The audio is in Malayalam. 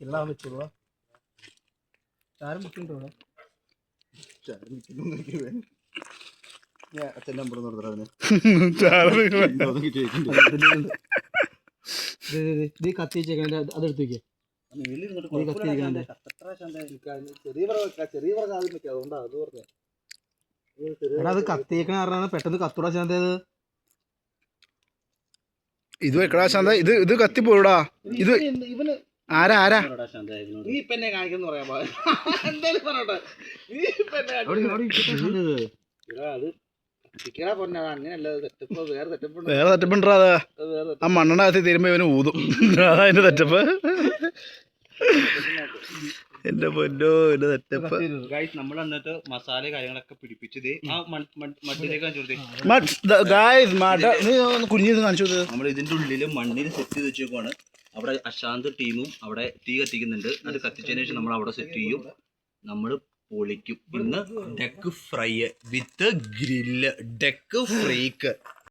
ഇല്ലാൻ വെച്ചോളൂ ചാരം ഞാൻ നമ്പർ അവന്. ഇത് കത്തി വെച്ചേക്കണ അത് എടുത്തു വെക്കേ. നീ കത്തിയിരിക്കണേ ചെറിയ പറ ചെറിയ പറ ആദ്യം വെക്കാം അതുകൊണ്ടാണ് അത് എടാ അത് കത്തിയേക്കണ കാരണം പെട്ടെന്ന് കത്തൂടാ ശാന്തത് ഇത്. വെക്കടാ ശാന്ത ഇത് ഇത് പോടാ ഇത് ഇവന് ആരാ ആരാ? നീ ഇപ്പൊ എന്നെ കാണിക്കുന്നു പറയാൻ എന്തായാലും പറഞ്ഞോട്ടെ നീ ഇപ്പൊ എന്നെ കാണിക്കുന്നു. എടാ, അത് ചിക്കനാ പൊന്നെ അങ്ങനെയല്ല തെറ്റപ്പ് വേറെ തെറ്റപ്പ് വേറെ തെറ്റപ്പുണ്ടാ ആ മണ്ണെണ്ണകത്ത് തീരുമ്പോ ഇവന് ഊതും. അതാ എന്റെ തെറ്റപ്പ്. എന്റെ പൊന്നോ എന്റെ തെറ്റപ്പ്. നമ്മൾ എന്നിട്ട് മസാല കാര്യങ്ങളൊക്കെ പിടിപ്പിച്ചത് ആ മണ്ണിലേക്ക് കാണിച്ചു കാണിച്ചു നമ്മൾ ഇതിന്റെ ഉള്ളിൽ മണ്ണിൽ സെറ്റ് ചെയ്ത് വെച്ചേക്കുവാണ്. അവിടെ അശാന്ത് ടീമും അവിടെ തീ കത്തിക്കുന്നുണ്ട്. അത് കത്തിച്ചതിന് ശേഷം നമ്മൾ അവിടെ സെറ്റ് ചെയ്യും. നമ്മൾ പൊളിക്കും. ഇന്ന് duck fry with grill duck ഫ്രൈക്ക്